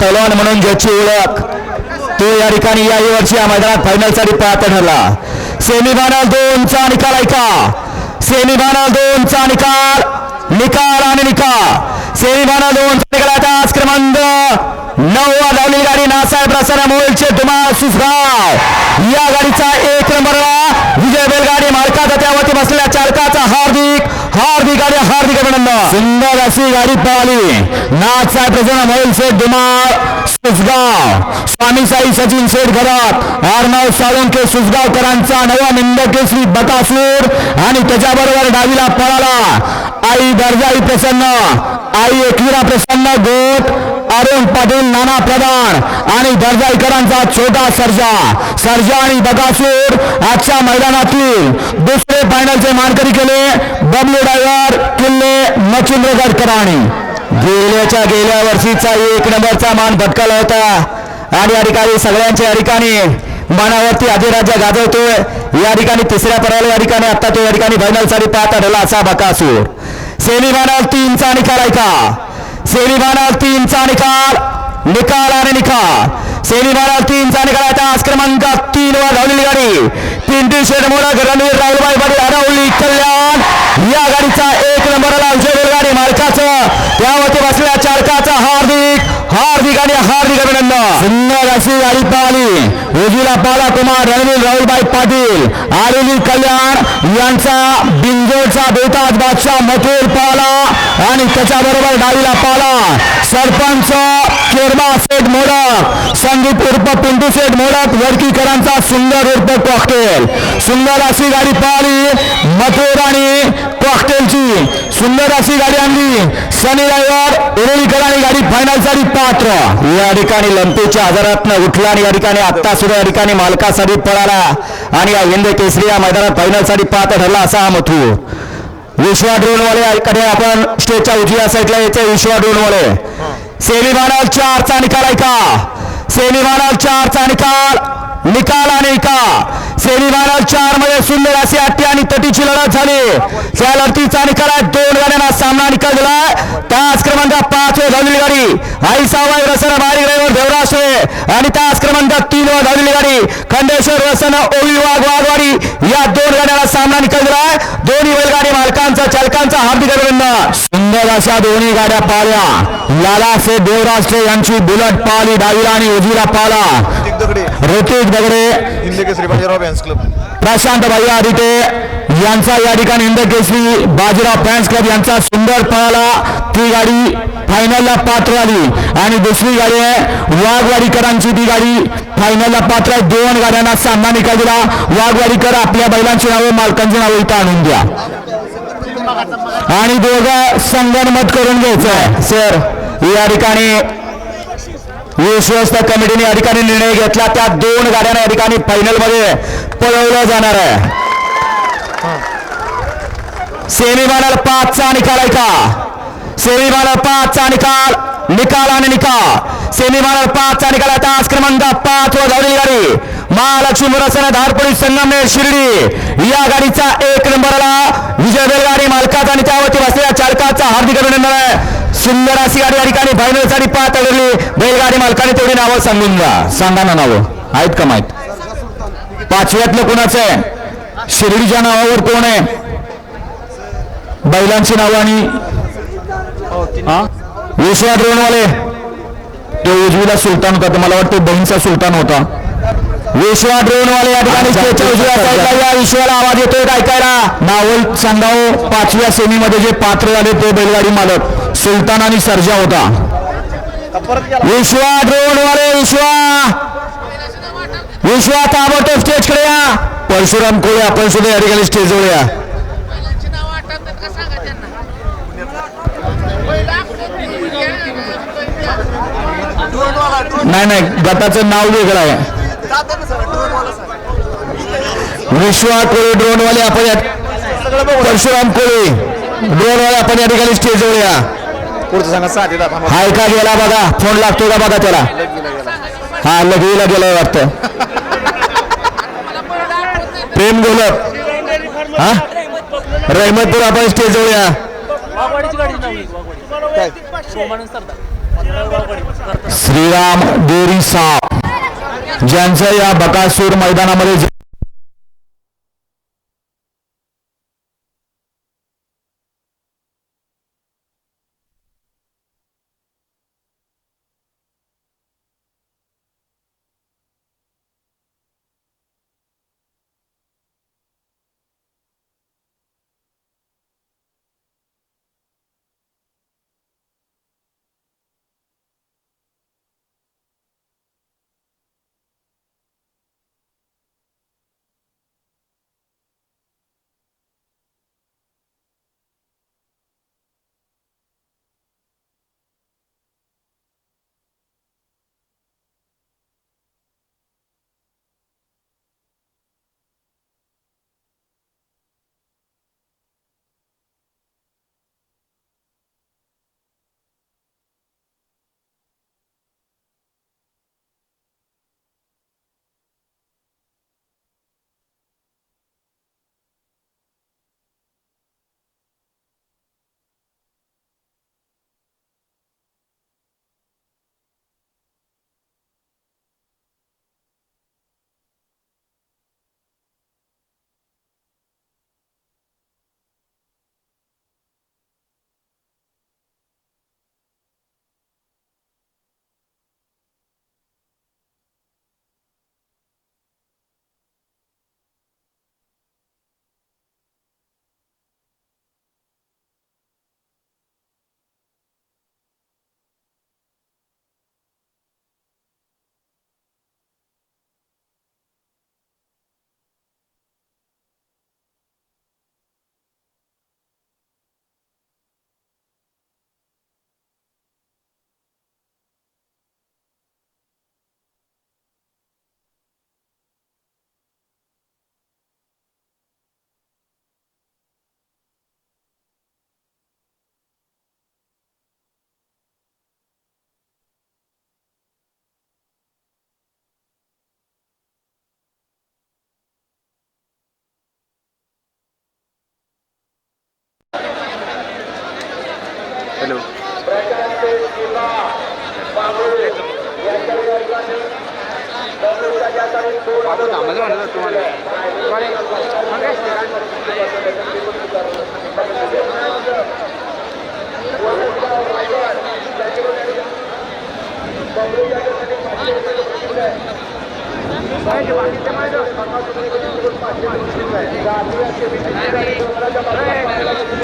पहलवान म्हणून ज्याची ओळख तो या ठिकाणी या वर्षी या मैदानात फायनलसाठी पात्र ठरला. सेमीफायनल दोनचा निकाल ऐका सेमीफायनल दोनचा निकाल निकाल आणि निकाल. सेमीफायनल दोनचा निकाल आता आज क्रमांक नववा धावली गाडी नासाहेब प्रसन्न मोलचे धुमाळ सुसगाव या गाडीचा एक नंबरला विजय बैलगाडी मालकाचा त्यावरती बसलेल्या चालका हार्दिक गाडी हार्दिक अभिनंदन. सुंदर अशी गाडी प्रसन्न मोल शेठ धुमाळ सुसगाव स्वामी साई सचिन शेठ घरात. आरनाव साळुंके सुसगावकरांचा नवा निंदकेसरी बतासूर आणि त्याच्याबरोबर डावीला पळाला. आई दर्जाई प्रसन्न आई एकविरा प्रसन्न गोट अरुण पाटील नाना प्रधान आणि दर्जाईकरांचा छोटा सर्जा. सर्जा आणि बकासूर आजच्या मैदानातील दुसरे फायनलचे मानकरी केले. बबलू डायवर किल्ले मच्छिंद्र गडकराणी. गेल्याच्या गेल्या वर्षीचा एक नंबरचा मान भटकला होता. आणि या ठिकाणी सगळ्यांच्या या ठिकाणी मानावरती अधिराज्य गाजवतोय. या ठिकाणी तिसऱ्या पर्याला या ठिकाणी आता तो या ठिकाणी फायनलसाठी पाहत आढळला असा बकासूर. सेमी फायनल तीनचा निकाल ऐका सेमी फायनल तीनचा निकाल निकाल आणि निकाल. सेमी फायनल तीनचा निकाल आता आज क्रमांक तीन वर धावलेली गाडी. पिंटू शेड मोडक रणवीर राहुलबाई पाटील हरवली कल्याण या गाडीचा एक नंबरला विजय गाडी मालकाचं. त्यावरती बसल्या चालकाचा हार्दिक हार्दिक आणि हार्दिक अभिनंदन. सुंदर अशी गाडी पाहिली उजीला पाला कुमार रणवीर राहुलबाई पाटील आलेली कल्याण यांचा बिंजोडचा बेताज बादशाह मथुर पाला आणि त्याच्याबरोबर डावीला पाला सरपंच केरबा सेठ मोडक संदीप उर्फ पिंटू सेठ मोडक वडकीकरांचा सुंदर उर्फ कॉकटेल सुंदर अशी गाडी पाहिली मथुर आणि कॉकटेलची सुंदर अशी गाडी आणली. शनी ड्रायव्हर आणि गाडी फायनलसाठी पात्र. या ठिकाणी लंपेच्या आजारातनं उठला आणि या ठिकाणी आत्ता सुद्धा या ठिकाणी मालकासाठी पळाला. आणि या हिंद केसरी या मैदानात फायनलसाठी पात्र ठरला असा हा मथू. विश्वा ड्रोनवाले ऐकडे आपण स्टेजच्या उजव्या साईडला येते विश्वा ड्रोनवाले. सेमीफायनल चारचा निकाल ऐका सेमीफायनल चारचा निकाल. निकाला नेका निकाल. सेमीफायनल चारमध्ये सुंदर अशी अट्टी आणि तटीची लढत झाली. त्या लढतीचा निकाल आहे. दोन गाड्यांना सामना निकाल दिलाय. तास क्रमांक पाच वर धावलेली गाडी. आई सावाई रसन बारीक रेवर देवराशे. आणि तास क्रमांक तीन वर धावलेली गाडी. खंडेश्वर रसन ओवी वाघ वाघवाडी या दोन गाड्यांना सामना निकाल दिलाय. दोन्ही बैलगाडी मालकांचा चालकांचा हार्दिक अभिनंदन. सुंदर अशा दोन्ही गाड्या पाळल्या. लालासे देवराष्ट्रे यांची बुलट पाली डावीला आणि उजीला पाला दगडे. ऋतिक दगडे. Hind Kesari Bajirao fans club. Prashant भाई आदिते यांचा या ठिकाणी इंद केसरी बाजीराव फॅन्स क्लब यांचा सुंदर पळाला. ती गाडी फायनलला पात्र आली. आणि दुसरी गाडी आहे वाघवाडीकरांची ती गाडी फायनलला पात्र आहे. दोन गाड्यांना सामना निकाल दिला. वाघवाडीकर आपल्या बैलांची नावं मालकांची नावं इथं आणून द्या. आणि दोघं संगनमत करून घ्यायचं आहे. सर या ठिकाणी विश्वस्त कमिटीने या ठिकाणी निर्णय घेतला. त्या दोन गाड्यांना या ठिकाणी फायनलमध्ये पळवलं जाणार आहे. सेमीफायनल पाचचा निकाल ऐका सेमीफायनल पाचचा निकाल निकाल आणि निकाल. सेमीफायनल पाचचा निकाल आता आज क्रमांक पाच वर धावलेली गाडी. महालक्ष्मी मुरसना धारपडी संगमनेर शिर्डी. या गाडीचा एक नंबरला विजय बैलगाडी मालकाचा आणि त्यावरती बसलेल्या चालकाचा हार्दिक अभिनंदन आहे. सुंदर अशी गाडी या ठिकाणी फायनलसाठी पाहत पाच बैलगाडी मालकाने तेवढी नावं सांगून द्या. सांगा ना नावं. आहेत का माहीत? पाचव्यातलं कोणाचं आहे? शिर्डीच्या नावावर कोण आहे? बैलांची नावं आणि हा? विश्वा ड्रोनवाले तो उजवीला सुलतान होता तो मला वाटतं बहीणचा सुलतान होता. विश्वा ड्रोनवाले या ठिकाणी स्टेजच्या उजव्या साईडला या विश्वाला आवाज येतोय ऐकायला? नावल सांगाव. पाचव्या सेमीमध्ये जे पात्र झाले ते बैलगाडी मालक सुलतान आणि सर्जा होता. विश्वा ड्रोनवाले विश्वा. विश्वा ताबडतोब स्टेजकडे या. परशुराम कोळे आपण सुद्धा या ठिकाणी या. सांगा त्यांना. बैल नाही नाही गटाचं नाव वेगळं आहे. विश्वा कोळी ड्रोनवाले आपण या परशुराम कोळी ड्रोनवाले आपण या ठिकाणी स्टेजवर या. पुढचं संघ सात येतात हाय का गेला बघा. फोन लागतो का बघा त्याला? हा लगवीला गेलाय वाटतं. प्रेम गोलप हा? रहमतपूर आपण स्टेज जाऊया श्रीराम डेरी साप ज्यांचं या बकासूर मैदानामध्ये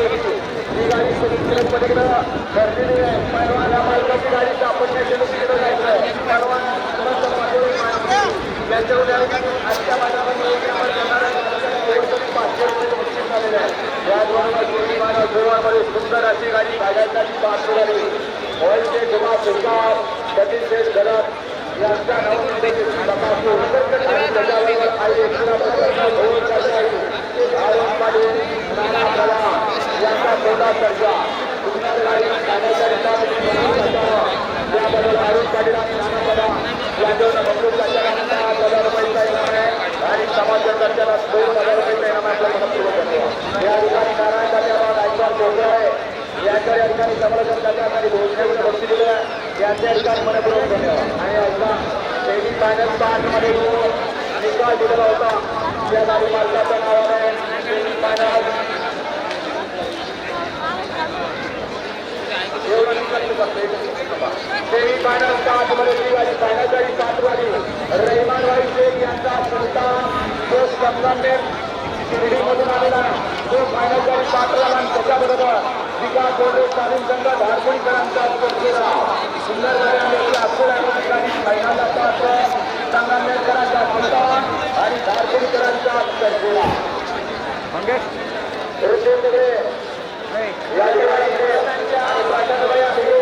पाचशे सुंदर अशी गाडी भागायसाठी पात्र झाली ऑइलचे जेव्हा सुलतान सतीश शेठ गरज यांच्या नावामध्ये तपासून आणि त्याच्यावर काही एक्स्ट्रा प्रकारचा धोरण करता येईल अरुण पाटील नाना कला यांचा छोटा चर्चा सुंदर गाडी त्याबद्दल अरुण पाटील आणि हजार इनाम आहे. आणि समाज दोन हजार इनाम आहे. या ठिकाणी नारायण धन्यवाद ऐकवार बोलतो आहे. यांच्या या ठिकाणी समर्थन करण्यासाठी दोनशे दिले यांच्या ठिकाणी मनपूर्वक धन्यवाद. आणि ऐका सेमी फायनल पाच निकाल दिलेला होता. गाडी मालकाचं नाव आहे. सेमी फायनल सेमी फायनल सात फायनल शेख यांचा तो शिर्डीमधून आलेला तो फायनल पात्र झाला आणि त्याच्याबरोबर तालीम संघ धारपुणीकरांचा केला सुंदर गाडी अकोल्यामध्ये गाडी फायनलला पात्र संगमनेरकरांचा आणि धारपुणीकरांचा या ठिकाणी आणि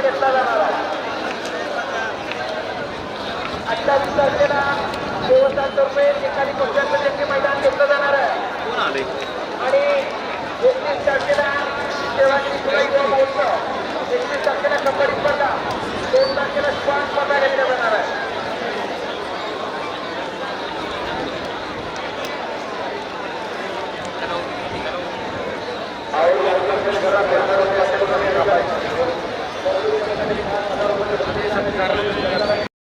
घेतला जाणार आहे. अठ्ठावीस तारखेला देवस्थानतर्फे ठिकाणी पंचायत टक्के मैदान घेतलं जाणार आहे. आणि एकतीस तारखेला देवाची